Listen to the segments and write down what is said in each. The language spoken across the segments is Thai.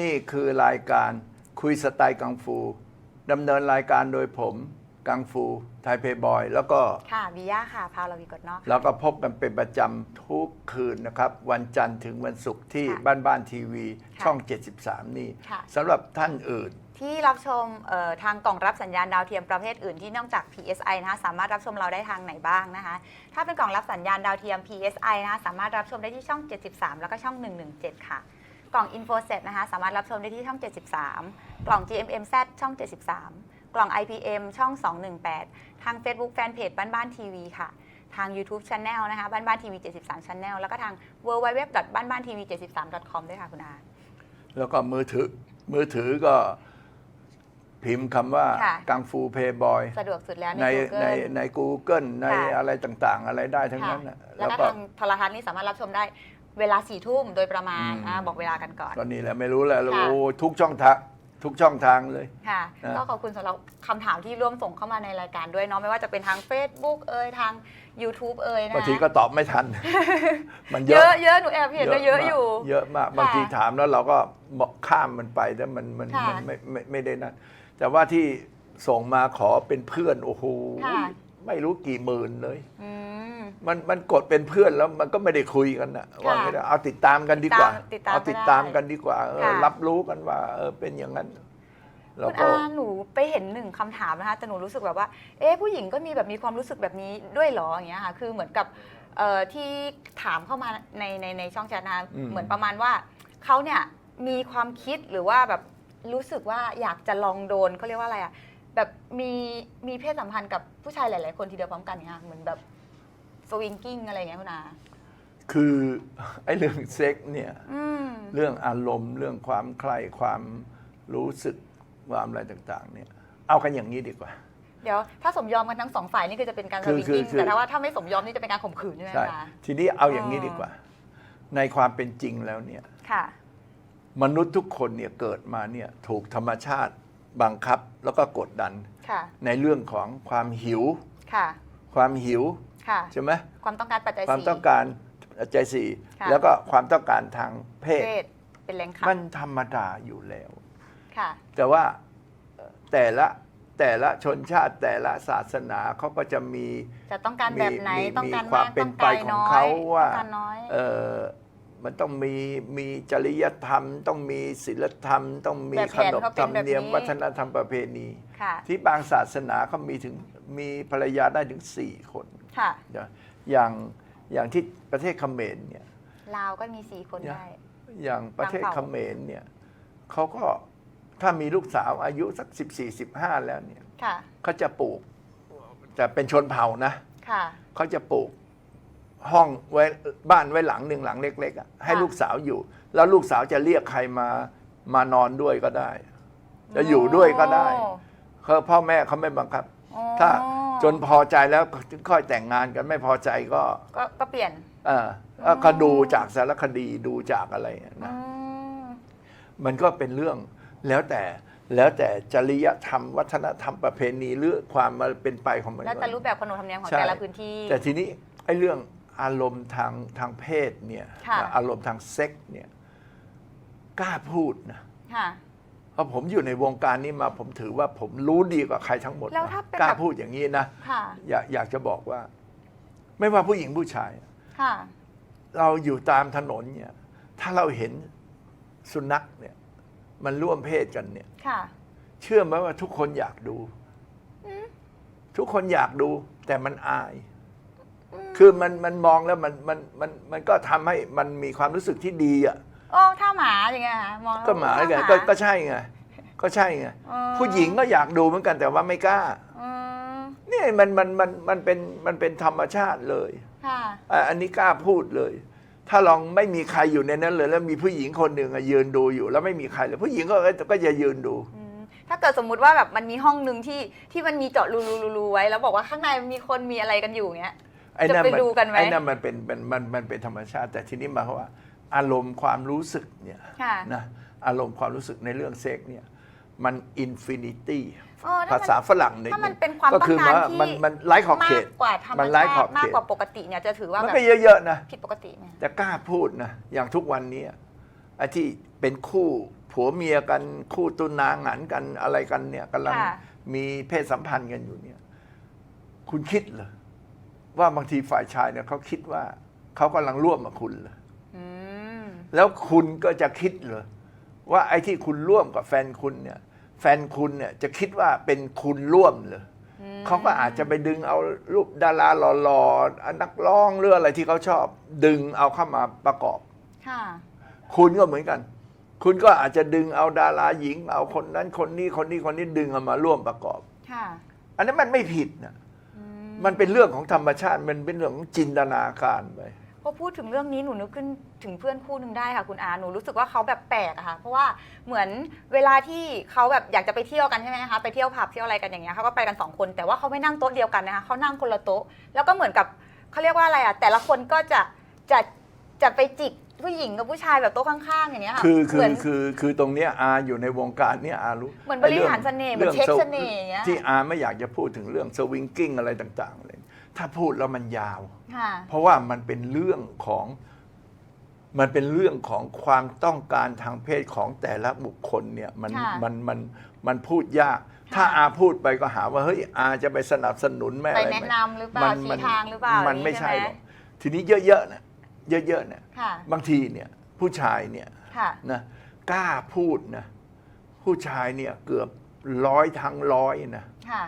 นี่คือรายการคุยสไตล์กังฟูดำเนินรายการโดยผม กังฟูไทยเพย์บอย แล้วก็ค่ะบิยาค่ะ พาวลาวีกดนอกแล้วก็พบกันเป็นประจำทุกคืนนะครับ วันจันทร์ถึงวันศุกร์ที่ค่ะบ้านบ้านทีวี ค่ะช่อง 73 นี่ค่ะ สำหรับท่านอื่น ที่รับชมเอ่อทางกล่องรับสัญญาณดาวเทียมประเภทอื่นที่นอกจาก PSI นะคะสามารถรับชมเราได้ทางไหนบ้างนะคะ ถ้าเป็นกล่องรับสัญญาณดาวเทียม PSI นะคะสามารถรับชมได้ที่ช่อง 73 แล้วก็ช่อง 117 ค่ะ กล่อง InfoSet นะคะ สามารถรับชมได้ที่ช่อง 73 กล่อง GMMZ ช่อง 73 กล่อง IPM ช่อง 218 ทาง Facebook Fanpage บ้านบ้านทีวีค่ะ ทาง YouTube Channel นะคะบ้านบ้านทีวี73 Channel แล้วก็ทาง www บ้านบ้านทีวี73 com ด้วยค่ะคุณอาแล้วก็มือถือมือถือก็พิมพ์คำว่าค่ะ กังฟูเพย์บอยสะดวกสุดแล้วในใน Google ในใน Google ในค่ะ อะไรต่างๆ อะไรได้ทั้งค่ะนั้นนะแล้วก็ทางโทรทัศน์นี่สามารถรับชมได้ เวลาสี่ทุ่มโดยประมาณอืม อ่าบอกเวลากันก่อน ก็นี่แหละไม่รู้แหละค่ะ โอ้ทุกช่องทางทุกช่องทางเลย ค่ะนะ ก็ขอบคุณสำหรับคำถามที่ร่วมส่งเข้ามาในรายการด้วยเนาะไม่ว่าจะเป็นทาง Facebook เอ่ยทาง YouTube เอ่ยนะบางทีก็ตอบไม่ทัน มันเยเยอะ อะเยอะหนูแอบเห็นว่าเยอะอยู่มากเยอะมากบางทีถามแล้วเราก็บอกข้ามมันไปแต่มันมันค่ะมันไม่ไม่ไม่ได้นั่นแต่ว่าที่ส่งมาขอเป็นเพื่อนโอ้โหค่ะ ไม่รู้กี่หมื่นเลย อื มมันมันกดเป็นเพื่อนแล้วมันก็ไม่ได้คุยกันนะว่าไม่ได้เอาติดตามกันดีกว่า ติดตามเอาติดตามกันดีกว่าเออค่ะ รับรู้กันว่าเออเป็นอย่างนั้นแล้วคุณก็ อาหนูไปเห็นหนึ่งคำถามนะคะแต่หนูรู้สึกแบบว่า เอ๊ะผู้หญิงก็มีแบบมีความรู้สึกแบบนี้ด้วยเหรออย่างเงี้ยค่ะ คือเหมือนกับเอ่อที่ถามเข้ามาในในในช่องแชทนะคะอืม เหมือนประมาณว่าเขาเนี่ยมีความคิดหรือว่าแบบรู้สึกว่าอยากจะลองโดนเขาเรียกว่าอะไรอะแบบมีมีเพศสัมพันธ์กับผู้ชายหลาย ๆ คนทีเดียวพร้อมกันเนี่ยค่ะเหมือนแบบ สวิงกิ้งอะไรอย่างเงี้ยคุณอาคือไอ้เรื่องเซ็กเนี่ย อืม เรื่องอารมณ์ เรื่องความใคร่ความรู้สึกความอะไรต่าง ๆ เนี่ย เอากันอย่างนี้ดีกว่า เดี๋ยวถ้าสมยอมกันทั้งสองฝ่ายนี่คือจะเป็นการสคือวิงคือกิ้งคือ แต่ถ้าว่าถ้าไม่สมยอมนี่จะเป็นการข่มขืนใช่ไหมใช่ คะทีนี้เอาอย่างนี้อ๋อดีกว่า ในความเป็นจริงแล้วเนี่ย ค่ะ มนุษย์ทุกคนเนี่ยเกิดมาเนี่ยถูกธรรมชาติบังคับแล้วก็กดดัน ค่ะ ในเรื่องของความหิว ค่ะ ความหิว ค่ะ ใช่ไหมความต้องการปัจจัยความสี่ ต้องการใจสี่ค่ะ แล้วก็ความต้องการทางเพศ เพศเป็นแรงขับมันธรรมดาอยู่แล้ว ค่ะ แต่ว่าเอ่อแต่ละแต่ละชนชาติแต่ละศาสนาเขาก็จะมีจะต้องการแบบไหนมีต้องการมีความมากเป็นต้องไปการของน้อยเขาว่าต้องการน้อย เออมันต้องมีมีจริยธรรม ต้องมีศีลธรรม ต้องมีแบบขแผนนบเขาธเป็รนรมแบบเนียมนี้ วัฒนธรรมประเพณี ค่ะ ที่บางศาสนาเขามีถึงมีภรรยาได้ถึงสี่คน ค่ะนะอย่างอย่างที่ประเทศเขมรเนี่ย ลาวก็มีสี่คนได้ อย่างประเทศบางเขเผ่ามรเนี่ยเขาก็ถ้ามีลูกสาวอายุสักสิบสี่สิบห้าแล้วเนี่ยค่ะเขาจะปลูก แต่เป็นชนเผ่านะค่ะเขาจะปลูกห้องไว้บ้านไว้หลังหนึ่งหลังเล็กๆอะให้ค่ะลูกสาวอยู่ แล้วลูกสาวจะเรียกใครมามานอนด้วยก็ได้ จะอยู่ด้วยก็ได้โอ้เขาพ่อแม่เขาไม่บังคับ โอ้ถ้าจนพอใจแล้วถึงค่อยแต่งงานกันไม่พอใจก็ก็ก็เปลี่ยนเออแล้วก็ดูจากสารคดีดูจากอะไรอืนะมมันก็เป็นเรื่องแล้วแต่แล้วแต่จริยธรรม วัฒนธรรมประเพณีหรือความมาเป็นไปของมัน แล้วแต่รูปแบบขนบธรรมเนียมของใช่ แต่ละพื้นที่ แต่ทีนี้ไอ้เรื่องอารมณ์ทางทางเพศเนี่ยค่ะ อารมณ์ทางเซ็กส์เนี่ยกล้าพูดนะ ค่ะ เพราะผมอยู่ในวงการนี้มาผมถือว่าผมรู้ดีกว่าใครทั้งหมดแล้วถ้านะเป็นกล้าแบบพูดอย่างนี้นะค่ะ อยากอยากจะบอกว่า ไม่ว่าผู้หญิงผู้ชาย ค่ะ เราอยู่ตามถนนเนี่ย ถ้าเราเห็นสุนัขเนี่ย มันร่วมเพศกันเนี่ย ค่ะ เชื่อไหมว่าทุกคนอยากดู ทุกคนอยากดูแต่มันอาย คือมันมันมองแล้วมันมันมันมันก็ทำให้มันมีความรู้สึกที่ดีอะ โอ้ท่าหมาอย่างเงี้ยค่ะมองแล้วก็หมาไงท่ก็ก็ใช่ไงก็ใช่ไงเออผู้หญิงก็อยากดูเหมือนกันแต่ว่าไม่กล้าอืมนี่มันมันมันมันเป็นมันเป็นธรรมชาติเลยค่ะอะอันนี้กล้าพูดเลย ถ้าลองไม่มีใครอยู่ในนั้นเลย แล้วมีผู้หญิงคนหนึ่งอะยืนดูอยู่ แล้วไม่มีใครเลยผู้หญิงก็ก็จะยืนดู อืมถ้าเกิดสมมุติว่าแบบมันมีห้องหนึ่งที่ที่มันมีเจาะรูรูรูรูไว้ แล้วบอกว่าข้างในมีคนมีอะไรกันอยู่เงี้ย ไอ้นั่นจะไปมันดูกันไหม ไอ้นั่นมันเป็นมันมันมันเป็นธรรมชาติ แต่ทีนี้หมายความว่า อารมณ์ความรู้สึกเนี่ยค่ะ นะอารมณ์ความรู้สึกในเรื่องเซ็กเนี่ยมันอินฟินิตี้เออถ้ภาษาฝรั่งเนี่ยถ้ามันเป็นความก็ต้องคือการว่าที่ มันมันไร้ขอบเขต มากกว่าธรรมมันไร้ชาขอบติเขต มากกว่าปกติเนี่ยจะถือว่ามันแบบก็เยอะๆนะ ผิดปกติไหม แต่กล้าพูดนะอย่างทุกวันนี้ไอ้ที่เป็นคู่ผัวเมียกันคู่ตุนาหงานกันอะไรกันเนี่ยกำลังค่ะ มีเพศสัมพันธ์กันอยู่เนี่ย คุณคิดเหรอว่าบางทีฝ่ายชายเนี่ยเขาคิดว่าเขากำลังร่วมกับคุณเหรออืม แล้วคุณก็จะคิดเหรอว่าไอ้ที่คุณร่วมกับแฟนคุณเนี่ย แฟนคุณเนี่ยจะคิดว่าเป็นคุณร่วมเหรออเขาก็อาจจะไปดึงเอารูปดาราหล่อๆนักร้องหรืออะไรที่เขาชอบ ดึงเอาเข้ามาประกอบค่ะคุณก็เหมือนกัน คุณก็อาจจะดึงเอาดาราหญิง เอาคนนั้นคนนี้คนนี้คนนี้ดึงเอามาร่วมประกอบค่ะอันนั้นมันไม่ผิดนะมันเป็นเรื่องของธรรมชาติมันเป็นเรื่องของจินตนาการไปพ อพูดถึงเรื่องนี้หนูนึกขึ้นถึงเพื่อนคู่หนึ่งได้ค่ะคุณอาหนูรู้สึกว่าเขาแบบแปลกอะค่ะเพราะว่าเหมือนเวลาที่เขาแบบอยากจะไปเที่ยวกันใช่ไหมคะไปเที่ยวผับเที่ยวอะไรกันอย่างเงี้ยเขาก็ไปกันสองคนแต่ว่าเขาไม่นั่งโต๊ะเดียวกันนะคะเขานั่งคนละโต๊ะแล้วก็เหมือนกับเขาเรียกว่าอะไรอะแต่ละคนก็จะจะจะไปจิกผู้หญิงกับผู้ชายแบบโต๊ะข้างๆอย่างเงี้ยค่ะคือคืเหมือนคือคือตรงเนี้ยอาอยู่ในวงการเนี้ยอารู้เหมือนบริหารเสน่ห์เหมือนเช็คเสน่ห์อย่างเงี้ย ที่อาไม่อยากจะพูดถึงเรื่องสวิงกิ้งอะไรต่างๆเลย ถ้าพูดแล้วมันยาว ค่ะ เพราะว่ามันเป็นเรื่องของมันเป็นเรื่องของความต้องการทางเพศของแต่ละบุคคลเนี่ยมันค่ะมันมันมันพูดยากค่ะถ้าอาพูดไปก็หาว่าเฮ้ยอาจะไปสนับสนุนแม่ไปอะไรแนะม่นำหรือเปล่าชี้ทางหรือเปล่ามันไม่อย่างนี้ใช่ใช่ไหมหรอกทีนี้เยอะๆนะเยอะๆเนี่ยค่ะ บางทีเนี่ยผู้ชายเนี่ย ค่ะ นะกล้าพูดนะ ผู้ชายเนี่ยเกือบร้อยทั้งร้อยนะ ค่ะ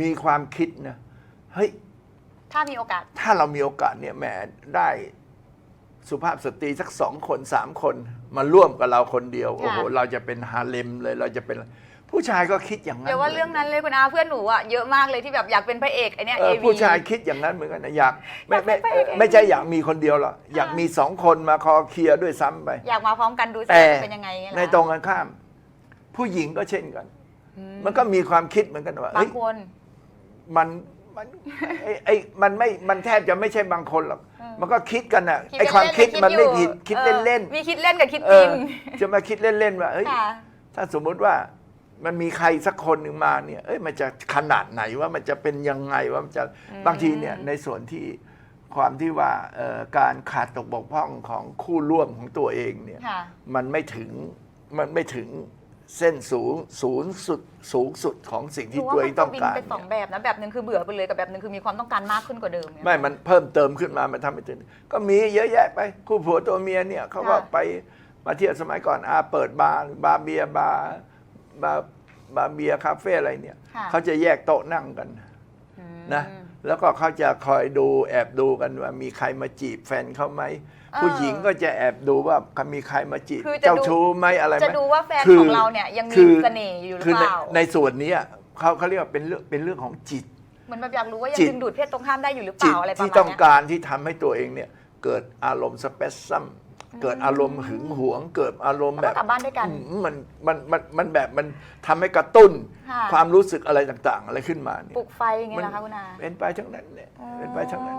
มีความคิดนะ เฮ้ย ถ้ามีโอกาส ถ้าเรามีโอกาสเนี่ยแหมได้สุภาพสตรีสักสองคนสามคนมาร่วมกับเราคนเดียวค่ะโอ้โห เราจะเป็นฮาเลมเลยเราจะเป็น ผู้ชายก็คิดอย่างนั้นเดี๋ยวว่าเรื่องนั้นเลยคุณอาเพื่อนหนูอะเยอะมากเลยที่แบบอยากเป็นพระเอกไอเนี้ยเออ AV ผู้ชายคิดอย่างนั้นเหมือนกันนะอยากไม่ไม่อยากเป็นพระเอก ไม่ใช่อยากมีคนเดียวหรอกอยากมีสองคนมาคอเคลียร์ด้วยซ้ำไป อยากมาพร้อมกันดูสิแต่ว่าจะเป็นยังไงไงล่ะในตรงกันข้าม ผู้หญิงก็เช่นกัน อืมมันก็มีความคิดเหมือนกันว่าบาเฮ้งยคน มัน มันไอ้ไอ้มันไม่มันแทบจะไม่ใช่บางคนหรอกเออมันก็คิดกันอะดไอ้ความคิดเล่ๆมันไม่อยู่ผิดคิดออเล่นมีคิดเล่นกับคิดๆเอจริองจะมาคิดเล่นๆว่าเฮ้ยค่ะถ้าสมมุติว่ามันมีใครสักคนหนึ่งมาเนี่ย เอ้ย มันจะขนาดไหนว่ามันจะเป็นยังไงว่ามันจะอืมบางทีเนี่ยในส่วนที่ความที่ว่าเอ่อการขาดตกบกพร่องของคู่ร่วมของตัวเองเนี่ยค่ะมันไม่ถึงมันไม่ถึง เส้นสูงสูงสุดสูงสุดของสิ่งหที่นูว่าตัวเอมังนต้จะองวินการเป็นสองเนี่ยแบบนะแบบหนึ่งคือเบื่อไปเลยกับแบบหนึ่งคือมีความต้องการมากขึ้นกว่าเดิมเนี่ย ไม่ มันเพิ่มเติมขึ้นมา มันทำให้ถึงก็มีเยอะแยะไป คู่ผัวตัวเมียเนี่ยเขาก็ค่ะ ไปมาเที่ยวสมัยก่อนอาเปิดบาร์บาร์เบียร์บาร์บาร์บาร์เบียร์คาเฟ่อะไรเนี่ย ค่ะเขาจะแยกโต๊ะนั่งกันอืมนะแล้วก็เขาจะคอยดูแอบดูกันว่ามีใครมาจีบแฟนเขาไหมเออ ผู้หญิงก็จะแอบดูว่ามีใครมาจีบคือจะดู เจ้าชู้ไหมอะไรไหมจะดูว่าแฟนคืของเราเนี่ยยังมีคือเสน่ห์อยู่หรือคือเปในล่าในส่วนเนี้ยเขาเขาเรียกว่าเป็นเรื่องเป็นเรื่องของจิต เหมือนแบบอยากรู้ว่ายังจิต ดึงดูดเพศตรงข้ามได้อยู่หรือเปจิตล่าอะไรประที่มาณต้องเนี้ย การที่ทำให้ตัวเองเนี่ยเกิดอารมณ์สเปซซัมเกิดอารมณ์หึงหวง เกิดอารมณ์แล้วแบก็บกลับบ้านด้วยกันอืมมันมันมันมันแบบมันทำให้กระตุ้น ค่ะ ความรู้สึกอะไรต่างๆ อะไรขึ้นมาเนี่ย ปลุกไฟอย่างเงี้ยนะคะคุณอา เป็นไปทั้งนั้นเนี่ยอ๋อเป็นไปทั้งนั้น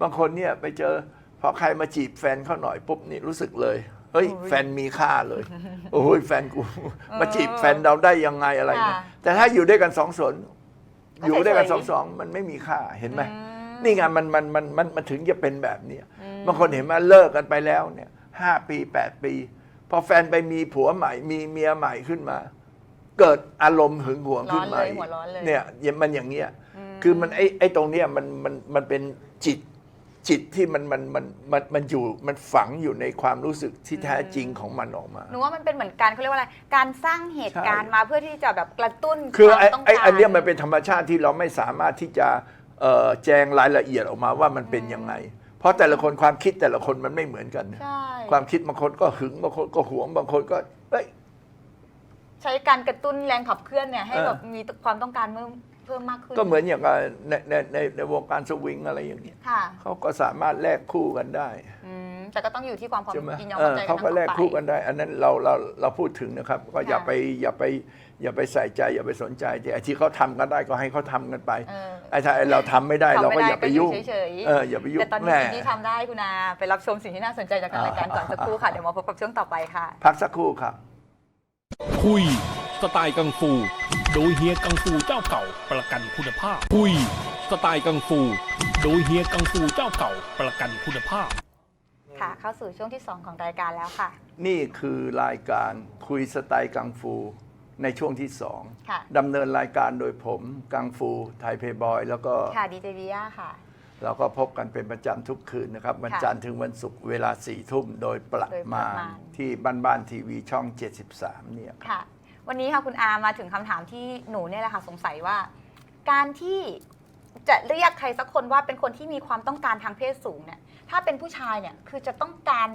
บางคนเนี่ยไปเจอพ อใครมาจีบแฟนเขาหน่อยปุ๊บนี่รู้สึกเลย เฮ้ย แฟนมีค่าเลย โอ้ยแฟนกู มาจีบแฟนเราได้ยังไงอะไรเนี่ยค่ะแต่ถ้าอยู่ด้วยกันสองสนก็อยู่ด้วยกันเฉสยองๆสองมันไม่มีค่าเห็นไหมอืมนี่ไงมันมันมันมันมันถึงจะเป็นแบบเนี้ยบางคนเห็นไหมาเลิกกันไปแล้วเนี่ยห้าปีแปดปี พอแฟนไปมีผัวใหม่ มีเมียใหม่ขึ้นมา เกิดอารมณ์หึงหวงขึ้นมาร้อนเลยอีกหัวร้อนเลยเนี่ยมันอย่างเงี้ยคือมันไอ้ไอ้ตรงเนี้ยมันมันมันเป็นจิต จิตที่มันมันมันมันมันอยู่มันฝังอยู่ในความรู้สึกที่แท้จริงของมันออกมา หนูว่ามันเป็นเหมือนการเขาเรียกว่าอะไร การสร้างเหตุการณ์มาเพื่อที่จะแบบกระตุ้นคือวามไอ้ต้องไอ้การอันเนี้ยมันเป็นธรรมชาติที่เราไม่สามารถที่จะเอ่อแจงรายละเอียดออกมาว่ามันเป็นยังไง เพราะแต่ละคนความคิดแต่ละคนมันไม่เหมือนกันใช่ความคิดบางคนก็หึงบางคนก็หวงบางคนก็เอ้ย ใช้การกระตุ้นแรงขับเคลื่อนเนี่ยให้เออแบบมีความต้องการเพิ่ม เพิ่มมากขึ้น ก็เหมือนอย่างกับในในในในวงการสวิงอะไรอย่างเงี้ยค่ะเขาก็สามารถแลกคู่กันได้อืมแต่ก็ต้องอยู่ที่ความความใช่ไหมยินยอมเอเข้าอใจเขาก็แลกทั้งสองคู่ฝ่ายกันได้ อันนั้นเราเราเราพูดถึงนะครับ ก็อย่าค่ะ ไปอย่าไปอย่าไปใส่ใจ อย่าไปสนใจแต่ไอ้ที่เขาทำกันได้ก็ให้เขาทำกันไปเออ ไอ้ถ้าไอ้เราทำไม่ได้ทำเราก็ไม่ได้อย่าไปยุ่งก็อยู่เฉยๆ เอออย่าไปยุ่งแต่ตอนแหนี้ม่สิ่งที่ทำได้คุณอาไปรับชมสิ่งที่น่าสนใจจากทางรายการก่อนสักครู่ค่ะ เดี๋ยวมาพบกับช่วงต่อไปค่ะ พักสักครู่ครับ คุย สไตล์กังฟู โดยเฮียกังฟูเจ้าเก่าประกันคุณภาพคุยสไตล์กังฟู โดยเฮียกังฟูเจ้าเก่าประกันคุณภาพ ค่ะ เข้าสู่ช่วงที่ 2 ของรายการแล้วค่ะ นี่คือรายการคุยสไตล์กังฟูในช่วงที่สองค่ะ ดำเนินรายการโดยผมกังฟูไทยเพย์บอย แล้วก็ค่ะดีเจวิยาค่ะ เราก็พบกันเป็นประจำทุกคืนนะครับ วันค่ะจันทร์ถึงวันศุกร์เวลาสี่ทุ่มโดยประโดยประมามาณ ณที่บ้านบ้านทีวีช่อง 73 เนี่ยค่ะ วันนี้ค่ะคุณอามาถึงคำถามที่หนูเนี่ยแหละค่ะสงสัยว่า การที่จะเรียกใครสักคนว่าเป็นคนที่มีความต้องการทางเพศสูงเนี่ย ถ้าเป็นผู้ชายเนี่ยคือจะต้องการ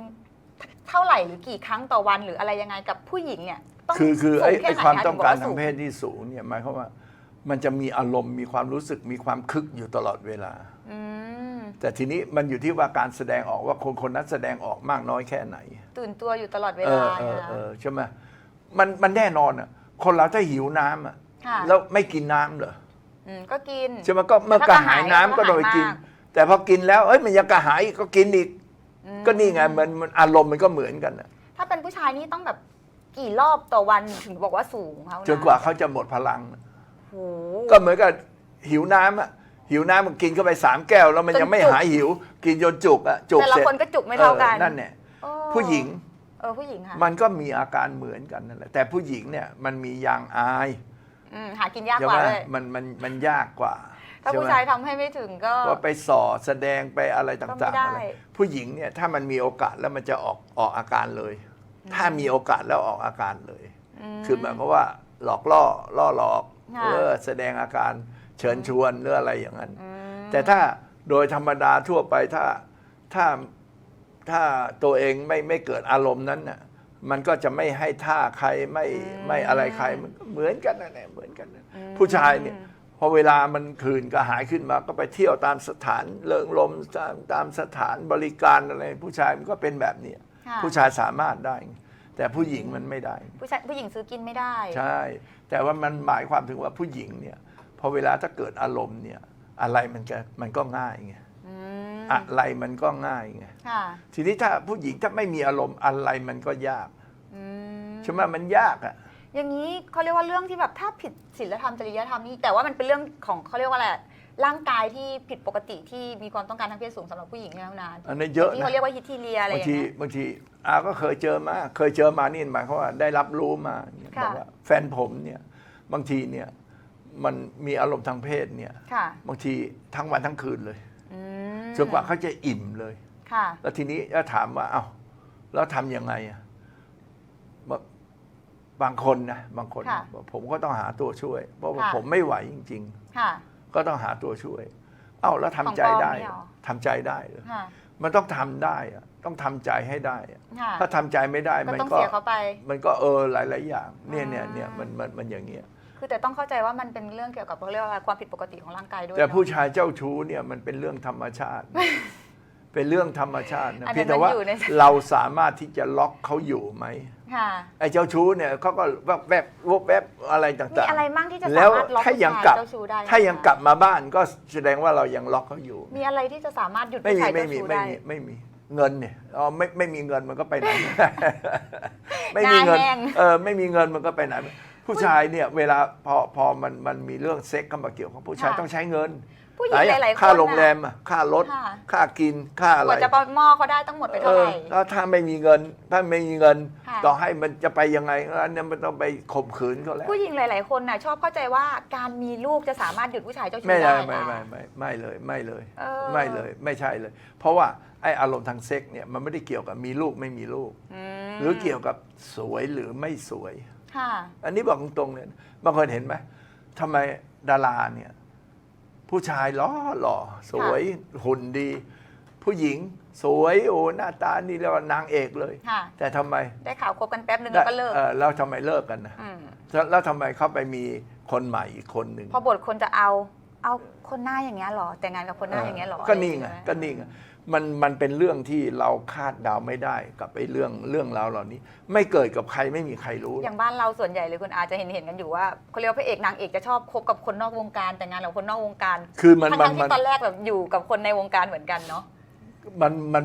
เท่าไหร่หรือกี่ครั้งต่อวันหรืออะไรยังไงกับผู้หญิงเนี่ยต้องคือคือไอ้สูงแไอ้ความหนะต้องการถึทางบเพว่ศที่สูงเนี่ยหมายความว่ามันจะมีอารมณ์มีความรู้สึกมีความคึกอยู่ตลอดเวลา อืมแต่ทีนี้มันอยู่ที่ว่าการแสดงออกว่าคนคนนั้นแสดงออกมากน้อยแค่ไหน ตื่นตัวอยู่ตลอดเวเอลาอเออนะเออใช่ไหม มันมันแน่นอนอะคนเราถ้าหิวน้ำอะค่ะแล้วไม่กินน้ำเหรออืมก็กิน ใช่ไหมก็เมื่อกระหายน้ำก็โดยกินแต่พอกินแล้วเอ้ยมันยังกระหายอีกก็กินอีก อืมก็นี่ไงมันมันอารมณ์มันก็เหมือนกันน่ะถ้าเป็นผู้ชายนี่ต้องแบบกี่รอบต่อวันถึงบอกว่าสูงเขาะจนกว่าเขาจะหมดพลังน่ะโหก็เหมือนกับหิวน้ำอะหิวน้ำมันกินเข้าไปสามแก้ว แล้วมันยังไม่หายหิว กินจนจุกอะจุกแต่ละเสร็จคนก็จุกไม่เท่ากันออนั่นแหละโอ้ผู้หญิง เออผู้หญิงค่ะมันก็มีอาการเหมือนกันนั่นแหละแต่ผู้หญิงเนี่ยมันมียางอายอืมหากินยากใช่กไหมว่าเลยมันมันมันยากกว่าถ้าใช่ผู้ไหมชายทำให้ไม่ถึงก็ ว่าไปส่อแสดงไปอะไรก็ต่างไม่ได้ๆอะไรผู้หญิงเนี่ยถ้ามันมีโอกาสแล้วมันจะออกออกอาการเลย ถ้ามีโอกาสแล้วออกอาการเลย ม คือหมายความว่าหลอกล่อล่อหลอกค่ะ เออแสดงอาการเชิญชวนหรืออะไรอย่างนั้น อืมแต่ถ้าโดยธรรมดาทั่วไปถ้าถ้า ถ้าตัวเองไม่ไม่เกิดอารมณ์นั้นน่ะมันก็จะไม่ให้ท่าใครไม่ไม่อะไรใครมันก็เหมือนกันนั่นแหละเหมือนกันนะผู้ชายเนี่ยพอเวลามันคืนก็หายขึ้นมา ก็ไปเที่ยวตามสถานเลิงลมตามตามสถานบริการอะไร ผู้ชายมันก็เป็นแบบเนี้ยค่ะ ผู้ชายสามารถได้แต่ผู้หญิงมันไม่ได้ ผู้ชายผู้หญิงซื้อกินไม่ได้ ใช่ แต่ว่ามันหมายความถึงว่าผู้หญิงเนี่ยพอเวลาถ้าเกิดอารมณ์เนี่ยอะไรมันก็มันก็ง่ายไง อืมอะไรมันก็ง่ายไงค่ะทีนี้ถ้าผู้หญิงถ้าไม่มีอารมณ์อะไรมันก็ยากอืมใช่ไหมมันยากอะอย่างนี้เขาเรียกว่าเรื่องที่แบบถ้าผิดศีลธรรมจริยธรรมนี่แต่ว่ามันเป็นเรื่องของเขาเรียกว่าอะไรร่างกายที่ผิดปกติที่มีความต้องการทางเพศสูงสำหรับผู้หญิงเนี่ยนานอันนี้เยอะที่นะเขาเรียกว่าฮิตทีเรียอะไรอบางย่างทีเงี้ย บางทีอาก็เคยเจอมาเคยเจอมานี่หมายความว่าได้รับรู้มาเนี่ยค่ะ บอกว่าแฟนผมเนี่ยบางทีเนี่ยมันมีอารมณ์ทางเพศเนี่ย ค่ะ บางทีทั้งวันทั้งคืนเลย อืมจนกว่าเขาจะอิ่มเลย ค่ะ แล้วทีนี้ก็ถามว่า เอ้าแล้วทำยังไงอะบางบางคนนะบางคนค่ะบอกผมก็ต้องหาตัวช่วย เพราะว่าค่ะ ผมไม่ไหวจริง ค่ะ ๆ ก็ต้องหาตัวช่วย เอ้าแล้วทำใจของปลอมได้นี่เหรอ ทำใจได้เหรอค่ะมันต้องทำได้อะต้องทำใจให้ได้อะค่ะถ้าทำใจไม่ได้ก็มันต้องก็ เสียเขาไป มันก็เออหลาย ๆ อย่าง เนี่ยเนี่ยอ่าเนี่ยมันมันมันอย่างเงี้ย คือแต่ต้องเข้าใจว่ามันเป็นเรื่องเกี่ยวกับเขาเรียกว่าอะไรความผิดปกติของร่างกายด้วยแต่ผู้เนอะชายเจ้าชู้เนี่ยมันเป็นเรื่องธรรมชาติ เป็นเรื่องธรรมชาตินะอันนั้นเพียงแต่ว่ามันอยู่ในเราสามารถที่จะล็อกเขาอยู่ไหมค่ะไอ้เจ้าชู้เนี่ยเขาก็แวบแวบวบแวบอะไรต่างมีอะไรมั่งที่จะแล้สาวมารถล็อกถ้าผู้ยังชายกลับเจ้าชู้ได้ถ้ายังกลับมาบ้านก็แสดงว่าเรายังล็อกเขาอยู่ มีอะไรที่จะสามารถหยุดไม่ผู้มีชายไม่เจ้ามีชู้ไม่ได้มีไม่มีเงินเนี่ยอ๋อไม่ไม่มีเงินมันก็ไปไหนไม่มีหเงิน้านแห้งเออไม่มีเงินมันก็ไปไหน ผู้ชายเนี่ยเวลาพอพอมันมันมีเรื่องเซ็กเข้ามาเกี่ยวของผู้ชายต้องใช้เงินผู้หญิงหลายๆคนค่าโรงแรน่ะมอะค่ารถ ค่ะ ค่ากินค่าอะกไรว่าจะประหม้อเขาได้ต้องหมดไปเอเท่าอไหร่ แล้วถ้าไม่มีเงิน ถ้าไม่มีเงิน ค่ะ ต่อให้มันจะไปยังไงอันเนี้ยมันต้องไปข่มขืนเขาแล้วผู้หญิงหลาย ๆ คนน่ะชอบเข้าใจว่าการมีลูกจะสามารถหยุดผู้ชายเจ้าชู้ไม่ได้ได้ไม่อะไม่ไม่ไม่เลยไม่เลยเออ ไม่เลยไม่ใช่เลย เพราะว่าไอ้อารมณ์ทางเซ็กเนี่ยมันไม่ได้เกี่ยวกับมีลูกไม่มีลูกมหรือเกี่ยวกับสวยหรือไม่สวย ค่ะ อันนี้บอกตรงๆเลยบางคนเห็นไหมทำไมดาราเนี่ย ผู้ชายล้อหล่อสวยหุ่นดี ผู้หญิงสวยโอ้หน้าตานี่เรียกว่านางเอกเลย ค่ะ แต่ทำไมได้ข่าวคบกันแป๊บนึงแล้วก็เลิกออแล้วทำไมเลิกกันนะมแล้วแล้วทำไมเขาไปมีคนใหม่อีกคนหนึ่ง พอบทคนจะเอา เอาคนหน้าอย่างเงี้ยเหรอ แต่งงานกับคนหน้าอย่างเงี้ยเหรอก็นี่ไงอะรอย่าเยก็นี่ไงมันมันเป็นเรื่องที่เราคาดเดาไม่ได้กับไอ้เรื่องเรื่องราวเหล่านี้ ไม่เกิดกับใครไม่มีใครรู้ อย่างบ้านเราส่วนใหญ่เลยคุณอาจะเห็นเห็นกันอยู่ว่าเขาเรียกว่าพระเอกนางเอกจะชอบคบกับคนนอกวงการแต่งงานกับคนนอกวงการคือมันทั้งมันๆมันที่ตอนแรกแบบอยู่กับคนในวงการเหมือนกันเนาะ มันมัน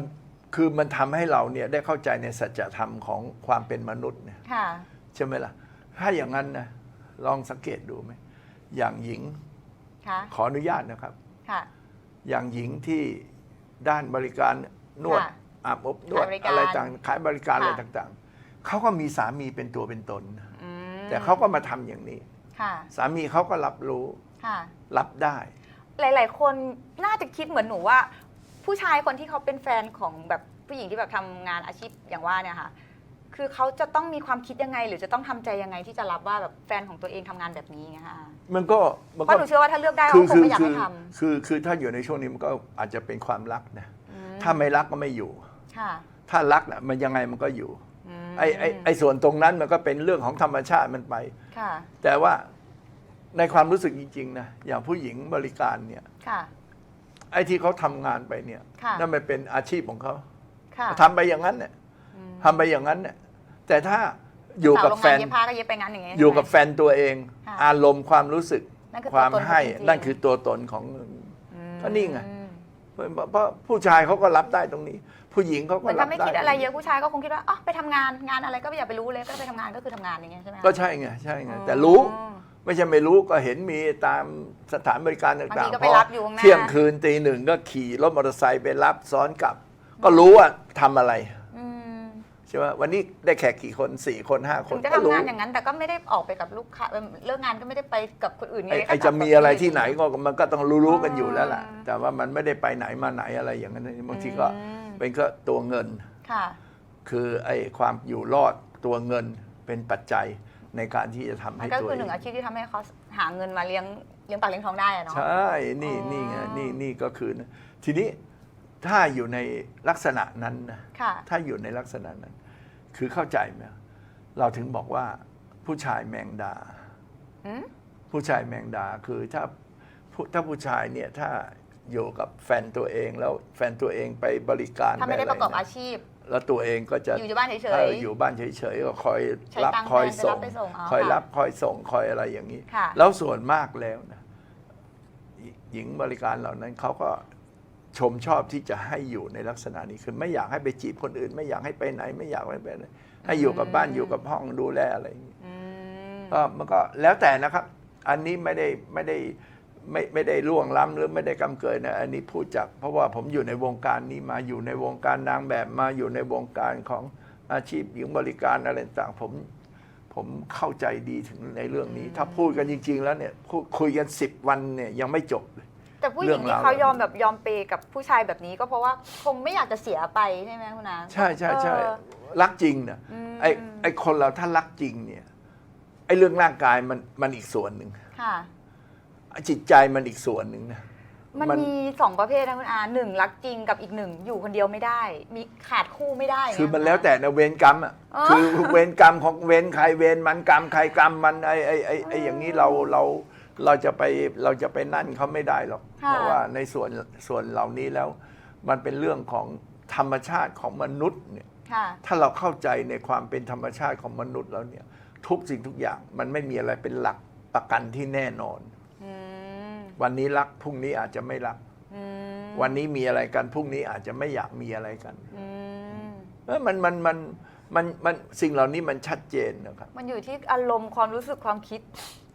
คือมันทำให้เราเนี่ยได้เข้าใจในสัจธรรมของความเป็นมนุษย์เนี่ยค่ะ ใช่ไหมล่ะ ถ้าอย่างนั้นนะลองสังเกตดูไหมอย่างหญิง ค่ะ ขออนุญาตนะครับ ค่ะ อย่างหญิงที่ด้านบริการนวดค่ะอาบอบนวดขายบริการอะไรต่างขายบริการอะไรค่ะต่างๆ เขาก็มีสามีเป็นตัวเป็นตน อืมแต่เขาก็มาทำอย่างนี้ ค่ะ สามีเขาก็รับรู้ค่ะ รับได้ หลาย ๆ คนน่าจะคิดเหมือนหนูว่า ผู้ชายคนที่เขาเป็นแฟนของแบบผู้หญิงที่แบบทำงานอาชีพอย่างว่าเนี่ยค่ะ คือเขาจะต้องมีความคิดยังไง หรือจะต้องทำใจยังไงที่จะรับว่าแบบแฟนของตัวเองทำงานแบบนี้ไงคะมันก็มันเพก็ราะหนูเชื่อว่าถ้าเลือกได้คืเขาคงไม่อยากคืให้ทคือคือถ้าอยู่ในช่วงนี้มันก็อาจจะเป็นความรักนะำอืมถ้าไม่รักก็ไม่อยู่ ค่ะถ้ารักน่ะมันยังไงมันก็อยู่มไอ้ไอ้ไอ้ส่วนตรงนั้นมันก็เป็นเรื่องของธรรมชาติมันไป ค่ะแต่ว่าในความรู้สึกจริงๆนะอย่างผู้หญิงบริการเนี่ย ค่ะ ไอ้ที่เขาทำงานไปเนี่ยค่ะ นั่นมันเป็นอาชีพของเขาค่ะทำไปอย่างนั้นเนี่ยอืมทำไปอย่างนั้นเนี่ย แต่ถ้าอยู่กับสาวโรงแฟงานนเย็บผ้าก็เย็บไปงั้นอย่างเงี้ยอยู่ใช่ไหมกับแฟนตัวเอง ค่ะอารมณ์ความรู้สึกนั่นคือความตัวตนให้จริงๆ นั่นคือตัวตนของอืมก็นี่ไงเพราะเพราะผู้ชายเขาก็รับได้ตรงนี้ ผู้หญิงเขาเหก็มือนรัถ้าบไม่ได้คิดอะไรเยอะผู้ชายก็คงคิดว่าอ๋อไปทำงานงานอะไรก็อย่าไปรู้เลยก็ไปทำงานก็คือทำงานอย่างเงี้ยใช่ไหมคะก็ใช่ไงใช่ไงอ๋อแต่รู้ไม่ใช่ไม่รู้ก็เห็นมีตามสถานบริการบางต่าทีงก็ๆไปรับอยู่ข้างหน้า เที่ยงคืนตีหนึ่งก็ขี่รถมอเตอร์ไซค์ไปรับซ้อนกลับ ก็รู้ว่าทำอะไรอืม ใช่ไหมวันนี้ได้แขกกี่คนสี่คนห้าคถึนงจะก็ทำรู้งานอย่างนั้นแต่ก็ไม่ได้ออกไปกับลูกค้าเลิกงานก็ไม่ได้ไปกับคนอื่นไงไอ้ก็ไอ้กลัจะบมีกับอะไรคนที่ไหนก็มันก็ต้องรู้ๆกันอยู่แล้วล่ะอืมแต่ว่ามันไม่ได้ไปไหนมาไหนอะไรอย่างนั้นบางทีก็อืมเป็นก็ตัวเงิน ค่ะ คือไอ้ความอยู่รอดตัวเงินเป็นปัจจัยในการที่จะทำมัให้นก็ตัวคือหเอนึ่งงอาชีพที่ทำให้เขาหาเงินมาเลี้ยงเลี้ยงปากเลี้ยงท้องได้อะเนาะ ใช่นี่อ๋อนี่ไงนี่นี่ก็คือนะทีนี้ ถ้าอยู่ในลักษณะนั้นนะค่ะ ถ้าอยู่ในลักษณะนั้น คือเข้าใจไหมเราถึงบอกว่าผู้ชายแมงดา อืมผู้ชายแมงดาคือถ้าผู้ถ้าผู้ชายเนี่ยถ้าอยู่กับแฟนตัวเองแล้วแฟนตัวเองไปบริการถ้าไม่ได้ปประกอบนอาชีพ แล้วตัวเองก็จะอยู่อยู่บ้านเฉยๆอออยู่บ้านเฉยๆก็คอยใช้รับตังค์คอยแฟนไปส่รังบไปส่งอ๋อคอยค่ะรับคอยส่งคอยอะไรอย่างนี้ ค่ะ แล้วส่วนมากแล้วนะหญิงบริการเหล่านั้นเขาก็ ชมชอบที่จะให้อยู่ในลักษณะนี้คือไม่อยากให้ไปจีบคนอื่น ไม่อยากให้ไปไหน ไม่อยากให้ไปไหนให้อยู่กับบ้านอยู่กับห้องดูแลอะไรอย่างนี้อืมก็มันก็แล้วแต่นะครับ อันนี้ไม่ได้ไม่ได้ไม่ไม่ได้ล่วงล้ำหรือไม่ได้กำเกินนะอันนี้พูดจากเพราะว่าผมอยู่ในวงการนี้มาอยู่ในวงการนางแบบมาอยู่ในวงการของอาชีพหญิงบริการอะไรต่างผมผมเข้าใจดีถึงในเรื่องนี้ ถ้าพูดกันจริง ๆ แล้วเนี่ยพูดคุยกันสิบวันเนี่ยยังไม่จบเลย แต่ผู้หเรื่ญิองงที่ราวเขายอมแบบยอมเปย์กับผู้ชายแบบนี้ก็เพราะว่าคงไม่อยากจะเสียไปใช่ไหมคุณนาใช่ใช่ใช่เออรักจริงนะอืมไอ้ไอ้คนเราถ้ารักจริงเนี่ยไอ้เรื่องร่างกายมันมันอีกส่วนหนึ่งค่ะจิตใจมันอีกส่วนหนึ่งนะมันมันมีสองประเภทนะคุณอาหนึ่งรักจริงกับอีกหนึ่งอยู่คนเดียวไม่ได้ มีขาดคู่ไม่ได้ย่างคือเงี้ยมันแล้วแต่นะเวรกรรมอะอ๋อคือเวรกรรมของเวรใครเวรมันกรรมใครกรรมมันไอ้ไอ้ไอ้ไอ้อย่างนี้เราเรา เราจะไปเราจะไปนั่นเขาไม่ได้หรอก ค่ะ เพราะว่าในส่วนส่วนเหล่านี้แล้ว มันเป็นเรื่องของธรรมชาติของมนุษย์เนี่ย ค่ะ ถ้าเราเข้าใจในความเป็นธรรมชาติของมนุษย์แล้วเนี่ยทุกสิ่งทุกอย่างมันไม่มีอะไรเป็นหลักประกันที่แน่นอน อืมวันนี้รักพรุ่งนี้อาจจะไม่รัก อืมวันนี้มีอะไรกันพรุ่งนี้อาจจะไม่อยากมีอะไรกันอืมเอ้ยมันมันมันมันมันสิ่งเหล่านี้มันชัดเจนนะครับ มันอยู่ที่อารมณ์ความรู้สึกความคิด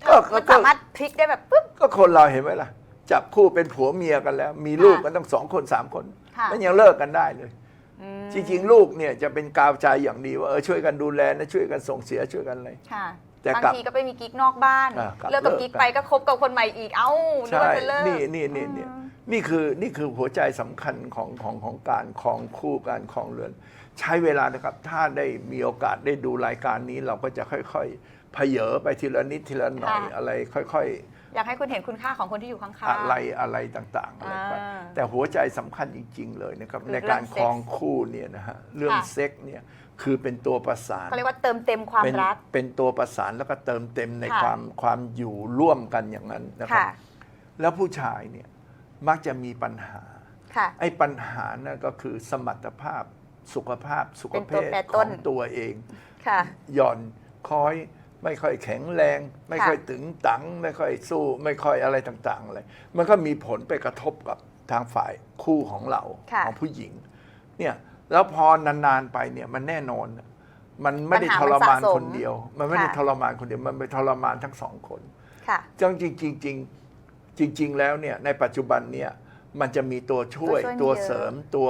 ก็ก็ มันสามารถพ ลิกได้แบบปุ๊บ ก็คนเราเห็นไหมล่ะ จับคู่เป็นผัวเมียกันแล้ว มีลูกกันต้องสองคนสามคนค่ะ มันยังเลิกกันได้เลย อืมจริงๆ ลูกเนี่ยจะเป็นกาวใจอย่างดีว่าเออช่วยกันดูแลนะช่วยกันส่งเสียช่วยกันอะไร ค่ะแต่บางกลับทีก็ไปมีกิ๊กนอกบ้าน อ่ากลับเลิกกับเลิกกิ๊กกัน ไปก็คบกับคนใหม่อีกเอ้านึกใช่ว่าจะเลิก นี่นี่นี่นี่นี่คือนี่คือหัวใจสำคัญของของของการครองคู่การครองเรือน ใช้เวลานะครับ ถ้าได้มีโอกาสได้ดูรายการนี้เราก็จะค่อยๆ เพเยอไปทีละนิดทีละหน่อยค่ะ อะไรค่อยอยากให้คุณเห็นคุณค่าของคนที่อยู่ข้างๆ ๆ อะไรอะไรต่างๆอะไรไปอ่าแต่หัวใจสำคัญจริง ๆ เลยนะครับ คือในการเรื่องครองคู่เนี่ยนะฮะเรื่องค่ะ เซ็กเนี่ยคือเป็นตัวประสาน เขาเรียกว่าเติมเต็มความเป็นรัก เป็นตัวประสานแล้วก็เติมเต็มในค่ะความความอยู่ร่วมกันอย่างนั้นนะครับ ค่ะ แล้วผู้ชายเนี่ยมักจะมีปัญหา ค่ะ ไอ้ปัญหานั่นก็คือสมรรถภาพสุขภาพสุขเป็นภตัวาพแปรขต้อน งตัวเอง ค่ะ หย่อนคอย ไม่ค่อยแข็งแรง ไม่ค่อยตึงตัง ไม่ค่อยสู้ ไม่ค่อยอะไรต่างๆอะไรมันก็มีผลไปกระทบกับทางฝ่ายคู่ของเราค่ะของผู้หญิง เนี่ยแล้วพอนานๆไปเนี่ยมันแน่นอน มันไม่ได้ปัญหาทรมานมันสะสมคนเดียว มันไม่ได้ค่ะทรมานคนเดียว มันไปทรมานทั้งสองคนค่ะจังจริงจริงจริงจริง ๆ แล้วเนี่ยในปัจจุบันเนี่ยมันจะมีตัวช่วยตัวช่วยตัวมีเยอะเสริมตัว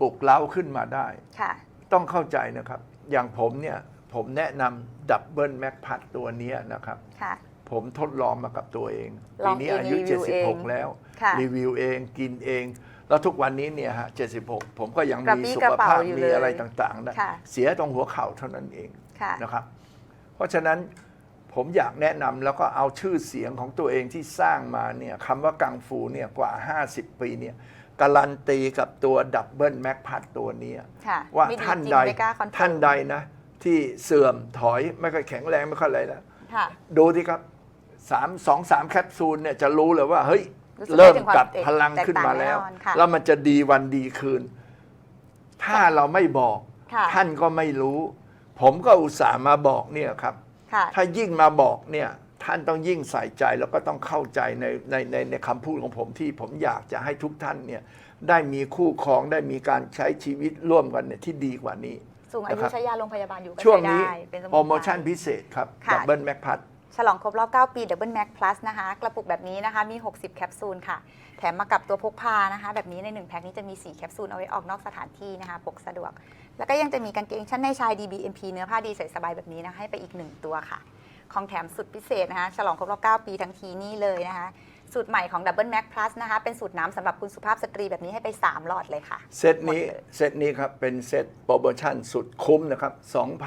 ปลุกเล้าขึ้นมาได้ค่ะต้องเข้าใจนะครับ อย่างผมเนี่ย ผมแนะนำดับเบิลแม็กพัดตัวเนี้ยนะครับ ค่ะ ผมทดลองมากับตัวเองลปีองนี้เองอายุ รีวิวเอง76 แล้ว ค่ะ รีวิวเองกินเอง แล้วทุกวันนี้เนี่ยฮะ76 ผมก็ยังกระมีปี้สุกระขเป๋าภาพอยู่มีเลยอะไรต่างๆนะค่ะ เสียตรงหัวเข่าเท่านั้นเอง ค่ะ นะครับ เพราะฉะนั้นผมอยากแนะนำแล้วก็เอาชื่อเสียงของตัวเองที่สร้างมาเนี่ยคำว่ากังฟูเนี่ยกว่า 50 ปีเนี่ยการันตีกับตัวดับเบิลแม็กพัดตัวเนี้ยค่ะว่าไม่ท่านจริงใดไม่กล้าคอนเฟิร์ม ท่านใดนะ ที่เสื่อมถอยไม่ค่อยแข็งแรงไม่ค่อยอะไรแล้วค่ะ ดูที่ครับสามสองสามแคปซูลเนี่ยจะรู้เลยว่า เฮ้ย รู้สึกได้เริ่มถึงความกลับพลังแตกขึ้นมาแล้วต่างแน่นอนค่ะแล้วมันจะดีวันดีคืน ถ้าเราไม่บอก ค่ะ ท่านก็ไม่รู้ ผมก็อุตส่าห์มาบอกเนี่ยครับ ค่ะ ถ้ายิ่งมาบอกเนี่ยท่านต้องยิ่งใส่ใจแล้วก็ต้องเข้าใจในในในในคำพูดของผมที่ผมอยากจะให้ทุกท่านเนี่ยได้มีคู่ครองได้มีการใช้ชีวิตร่วมกันเนี่ยที่ดีกว่านี้ สูงอายุนะครับ ใช้ยาโรงพยาบาลอยู่ก็ช่วงใช้นี้ได้เป็นสมุนไพโปรโมชั่นพิเศษครับค่ะ ดับเบิลแม็กพัดฉลองครบรอบ 9 ปี Double Max Plus นะคะ กระปุกแบบนี้นะคะ มี 60 แคปซูลค่ะ แถมมากับตัวพกพานะคะ แบบนี้ใน 1 แพ็คนี้จะมี 4 แคปซูล เอาไว้ออกนอกสถานที่นะคะ พกสะดวก แล้วก็ยังจะมีกางเกงชั้นในชาย DBMP เนื้อผ้าดีใส่สบายแบบนี้นะคะให้ไปอีก 1 ตัวค่ะ ของแถมสุดพิเศษนะคะ ฉลองครบรอบ 9 ปีทั้งทีนี่เลยนะคะ สูตรใหม่ของ Double Max Plus นะคะ เป็นสูตรน้ำสำหรับคุณสุภาพสตรีแบบนี้ให้ไป 3 หลอดเลยค่ะ เซตนี้หมดเลยเซตนี้ครับ เป็นเซตโปรโมชั่นสุดคุ้มนะครับ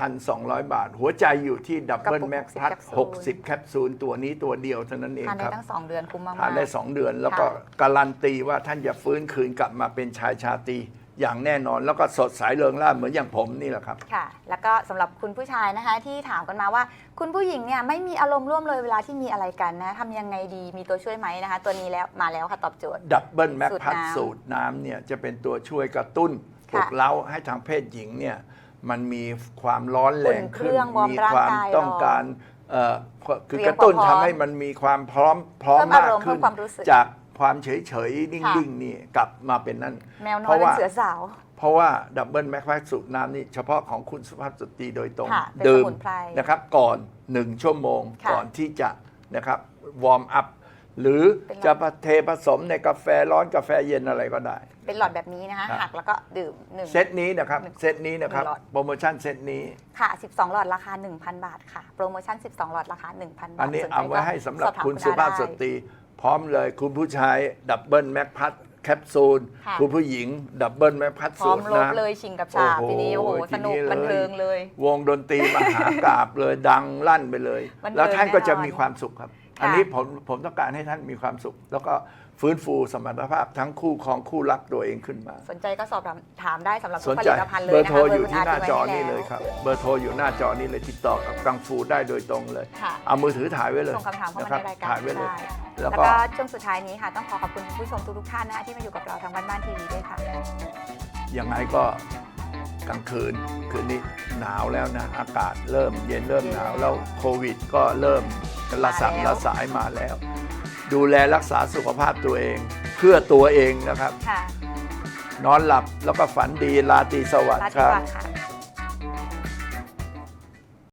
2,200 บาท หัวใจอยู่ที่ดับเบิลกระปุกแม็ก60พัดแคปซูล60 แคปซูล ตัวนี้ตัวเดียวเท่านั้นเองทานคได้รับ ทั้ง 2 เดือนคุ้มมากๆ ทานได้ 2 เดือน แล้วก็ค่ะการันตีว่าท่านจะฟื้นคืนกลับมาเป็นชายชาตรี อย่างแน่นอนแล้วก็สดใสเริงร่าเหมือนอย่างผมนี่แหละครับ ค่ะ แล้วก็สำหรับคุณผู้ชายนะคะ ที่ถามกันมาว่า คุณผู้หญิงเนี่ยไม่มีอารมณ์ร่วมเลยเวลาที่มีอะไรกันนะทำยังไงดีมีตัวช่วยไหมนะคะ ตัวนี้แล้วมาแล้วค่ะตอบโจทย์ ดับเบิลแม็กสูตรพัดน้ำสูตรน้ำเนี่ยจะเป็นตัวช่วยกระตุ้นปค่ะลุกเล้าให้ทางเพศหญิงเนี่ยมันมีความร้อนแรงอุ่นเคขึ้รื่นองวอร์มมีร่างความกายต้องเราการเอ่อคือเตรียมกระตุ้นความพร้อมทำให้มันมีความพร้อมพร้อมเพิ่มอามารกมณ์ขึ้น เพิ่มความรู้สึก จาก ความเฉยเฉยๆนิ่ค่ะงๆนี่กลับมาเป็นนั่นแมวน้เพอยราะเป็นว่าเสือสาว เพราะว่าดับเบิลแม็กแพคสูตรน้ำนี่เฉพาะของคุณสุภาพสตรีโดยตรงค่ะเป็นดื่มสมุนไพรนะครับก่อน1ชั่วโมงค่ะก่อนที่จะนะครับวอร์มอัพหรือเป็นจะเทผสมในกาแฟร้อนกาแฟเย็นอะไรก็ได้ เป็นหลอดแบบนี้นะคะครับหักแล้วก็ดื่มหนึ่ง เซตนี้นะครับเซตนี้นะครับหนึ่งหลอด โปรโมชั่นเซตนี้ ค่ะ 12 หลอดราคา 1,000 บาทค่ะ โปรโมชั่น 12 หลอดราคา 1,000 บาทอันนี้สใจเอาไว้ให้สำหรับอถมคุณณสุภาพได้สตรี พร้อมเลยคุณผู้ชายดับเบิลแม็กพัดแคปซูลค่ะ คุณผู้หญิงดับเบิลแม็กพัดพร้สูอมตรลบน้ำ เลยชิงกับฉาบโอ้โหทีนี้โอ้โหทีสนุกนี้เลยบันเทิงเลย วงดนตรีมหากราบเลยดังลั่นไปเลย บันเทิงแล้วท่านก็จะแน่นอนมีความสุขครับค่ะอันนี้ผมผมต้องการให้ท่านมีความสุข แล้วก็ ฟื้นฟูสมรรถภาพทั้งคู่ของคู่รักตัวเองขึ้นมา สนใจก็สอบถามถามได้สำหรับสทุกนผใจลิตภัณฑ์เลยเบอร์นะโทรคะอยู่ที่หน้าจอเบร์นี่คุณเลยอาครับเบอร์โทรอยู่หน้าจอนี่เลยติดต่อกับกังฟูได้โดยตรงเลย ค่ะ เอามือถือถ่ายไว้เลยส่งคำถามเข้ามานะคในบรายการถ่ายไว้เลย ได้แล้แล้ววก็ก็ช่วงสุดท้ายนี้ค่ะ ต้องขอขอบคุณผู้ชมทุกๆท่านนะคะที่มาอยู่กับเราทางบ้านบ้านทีวีด้วยค่ะ ยังไงก็กลางคืนคืนนี้หนาวแล้วนะ อากาศเริ่มเย็นเริ่มหนาวแล้วโควิดก็เริ่มระสับมาแล้วระสายมาแล้ว ดูแลรักษาสุขภาพตัวเอง เพื่อตัวเองนะครับ ค่ะนอนหลับแล้วก็ฝันดีราตรีสวัสลาดิ์ทิครับวาค่ะ